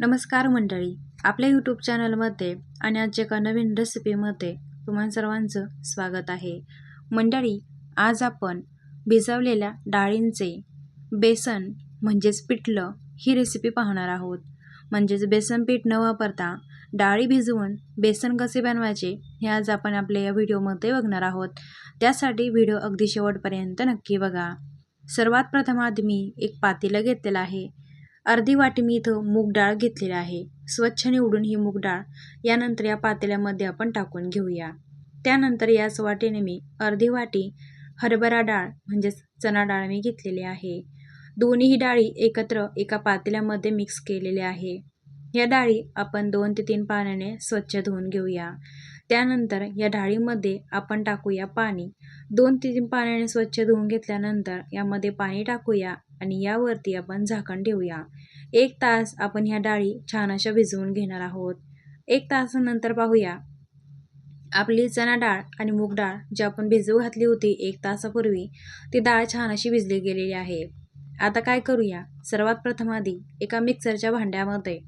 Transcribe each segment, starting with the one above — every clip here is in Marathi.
नमस्कार मंडळी. आपल्या यूट्यूब चॅनलमध्ये आणि आज एका नवीन रेसिपीमध्ये तुम्हा सर्वांचं स्वागत आहे. मंडळी आज आपण भिजवलेल्या डाळींचे बेसन म्हणजेच पिठलं ही रेसिपी पाहणार आहोत. म्हणजेच बेसन पीठ न वापरता डाळी भिजवून बेसन कसे बनवायचे हे आज आपण आपल्या या व्हिडिओमध्ये बघणार आहोत. त्यासाठी व्हिडिओ अगदी शेवटपर्यंत नक्की बघा. सर्वात प्रथम आधी मी एक पातेलं घेतलेलं आहे. अर्धी वाटी मी इथं मूग डाळ घेतलेली आहे. स्वच्छ निवडून ही मूग डाळ यानंतर या पातेल्यामध्ये आपण टाकून घेऊया. त्यानंतर याच वाटीने मी अर्धी वाटी हरभरा डाळ म्हणजेच चणा डाळ मी घेतलेली आहे. दोन्ही डाळी एकत्र एका पातेल्यामध्ये मिक्स केलेले आहे. या डाळी आपण दोन ते तीन पाण्याने स्वच्छ धुवून घेऊया. त्यानंतर या डाळीमध्ये आपण टाकूया पाणी. दोन ते तीन पाण्याने स्वच्छ धुवून घेतल्यानंतर यामध्ये पाणी टाकूया. आणि यावरती आपण झाकण ठेवूया. एक तास आपण ह्या डाळी छान अशा भिजवून घेणार आहोत. एक तासानंतर पाहूया. आपली चणा डाळ आणि मूग डाळ जी आपण भिजवू घातली होती एक तासापूर्वी ती डाळ छान अशी भिजली गेलेली आहे. आता काय करूया? सर्वात प्रथम आधी एका मिक्सरच्या भांड्यामध्ये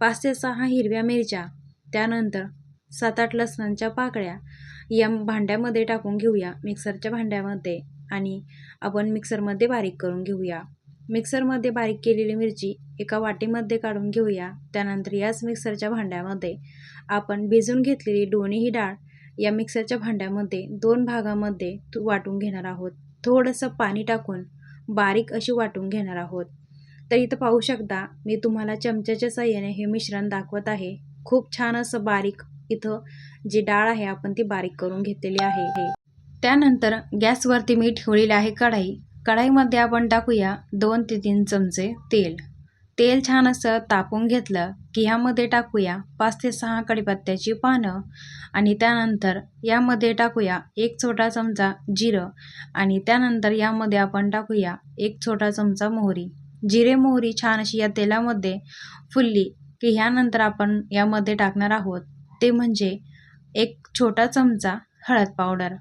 पाच ते सहा हिरव्या मिरच्या त्यानंतर सात आठ लसणांच्या पाकळ्या या भांड्यामध्ये टाकून घेऊया मिक्सरच्या भांड्यामध्ये. आणि आपण मिक्सरमध्ये बारीक करून घेऊया. मिक्सरमध्ये बारीक केलेली मिरची एका वाटीमध्ये काढून घेऊया. त्यानंतर याच मिक्सरच्या भांड्यामध्ये आपण भिजून घेतलेली दोन्ही ही डाळ या मिक्सरच्या भांड्यामध्ये दोन भागामध्ये वाटून घेणार आहोत. थोडंसं पाणी टाकून बारीक अशी वाटून घेणार आहोत. तर इथं पाहू शकता मी तुम्हाला चमच्याच्या साह्याने हे मिश्रण दाखवत आहे. खूप छान असं बारीक इथं जी डाळ आहे आपण ती बारीक करून घेतलेली आहे. त्यानंतर गॅसवरती मी ठेवलेली आहे कढाई. कढाईमध्ये आपण टाकूया दोन ते तीन चमचे तेल. तेल छान असं तापून घेतलं की ह्यामध्ये टाकूया पाच ते सहा कडीपत्त्याची पानं आणि त्यानंतर यामध्ये टाकूया एक छोटा चमचा जिरं आणि त्यानंतर यामध्ये आपण टाकूया एक छोटा चमचा मोहरी. जिरे मोहरी छान अशी या तेलामध्ये फुलली की ह्यानंतर आपण यामध्ये टाकणार आहोत. ते म्हणजे एक छोटा चमचा हळद पावडर.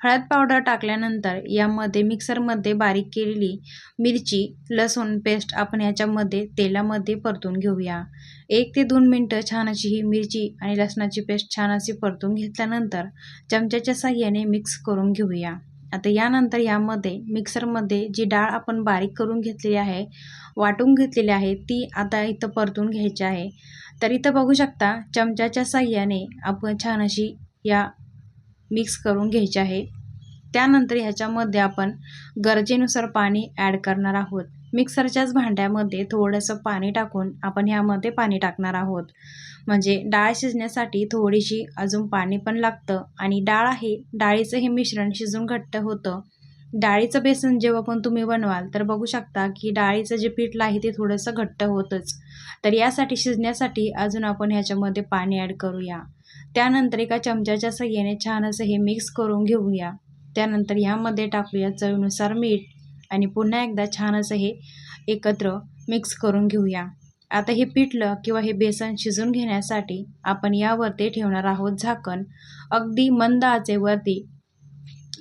हळद पावडर टाकल्यानंतर यामध्ये मिक्सरमध्ये बारीक केलेली मिरची लसूण पेस्ट आपण याच्यामध्ये तेलामध्ये परतून घेऊया. एक ते दोन मिनटं छान अशी ही मिरची आणि लसणाची पेस्ट छान अशी परतून घेतल्यानंतर चमच्याच्या साह्याने मिक्स करून घेऊया. आता यानंतर यामध्ये मिक्सरमध्ये जी डाळ आपण बारीक करून घेतलेली आहे वाटून घेतलेली आहे ती आता इथं परतून घ्यायची आहे. तर इथं बघू शकता चमच्याच्या साह्याने आपण छान अशी या मिक्स करून घ्यायची आहे. त्यानंतर ह्याच्यामध्ये आपण गरजेनुसार पाणी ॲड करणार आहोत. मिक्सरच्याच भांड्यामध्ये थोडंसं पाणी टाकून आपण ह्यामध्ये पाणी टाकणार आहोत. म्हणजे डाळ शिजण्यासाठी थोडीशी अजून पाणी पण लागतं आणि डाळ आहे डाळीचं हे मिश्रण शिजून घट्ट होतं. डाळीचं बेसन जेव्हा पण तुम्ही बनवाल तर बघू शकता की डाळीचं जे पीठ आहे ते थोडंसं घट्ट होतंच. तर यासाठी शिजण्यासाठी अजून आपण ह्याच्यामध्ये पाणी ॲड करूया. त्यानंतर एका चमच्याच्या सहाय्याने छान असं हे मिक्स करून घेऊया. त्यानंतर ह्यामध्ये टाकूया चवीनुसार मीठ आणि पुन्हा एकदा छान असं हे एकत्र मिक्स करून घेऊया. आता हे पिठलं किंवा हे बेसन शिजून घेण्यासाठी आपण यावरती ठेवणार आहोत झाकण. अगदी मंद आचेवरती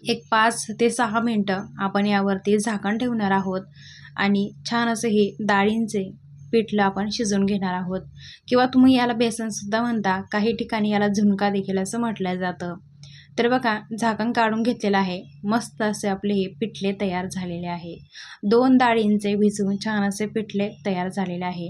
एक पाच ते सहा मिनटं आपण यावरती झाकण ठेवणार आहोत आणि छान असं हे डाळींचे पिठलं आपण शिजवून घेणार आहोत. किंवा तुम्ही याला बेसनसुद्धा म्हणता काही ठिकाणी याला झुणका देखील असं म्हटलं जातं. तर बघा झाकण काढून घेतलेलं आहे. मस्त असे आपले हे पिठले तयार झालेले आहे. दोन डाळींचे भिजवून छान असे पिठले तयार झालेले आहे.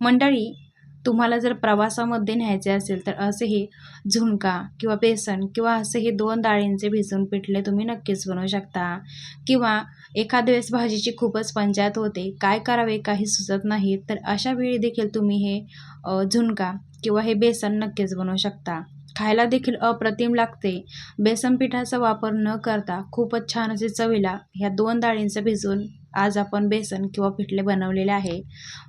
मंडळी तुम्हाला जर प्रवासामध्ये न्यायचे असेल तर असे हे झुणका किंवा बेसन किंवा असे हे दोन डाळींचे भिजवून पिठले तुम्ही नक्कीच बनवू शकता. किंवा एखाद्या वेळेस भाजीची खूपच पंचायत होते. काय करावे काही सुचत नाही. तर अशा वेळी देखील तुम्ही हे झुणका किंवा हे बेसन नक्कीच बनवू शकता. खायला देखील अप्रतिम लागते. बेसन पिठाचा वापर न करता खूपच छान असे चवीला ह्या दोन डाळींचं भिजवून आज आपण बेसन किंवा पिठले बनवलेले आहे.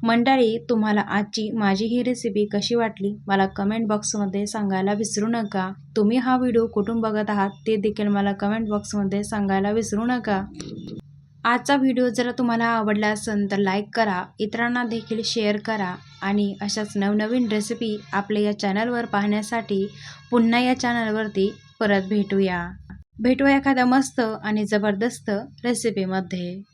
मंडळी तुम्हाला आजची माझी ही रेसिपी कशी वाटली? मला कमेंट बॉक्समध्ये सांगायला विसरू नका. तुम्ही हा व्हिडिओ कुठून बघत आहात ते देखील मला कमेंट बॉक्समध्ये सांगायला विसरू नका. आजचा व्हिडिओ जर तुम्हाला आवडला असेल तर लाईक करा इतरांना देखील शेअर करा आणि अशाच नवनवीन रेसिपी आपल्या या चॅनलवर पाहण्यासाठी पुन्हा या चॅनलवरती परत भेटूया. भेटूया एखाद्या मस्त आणि जबरदस्त रेसिपीमध्ये.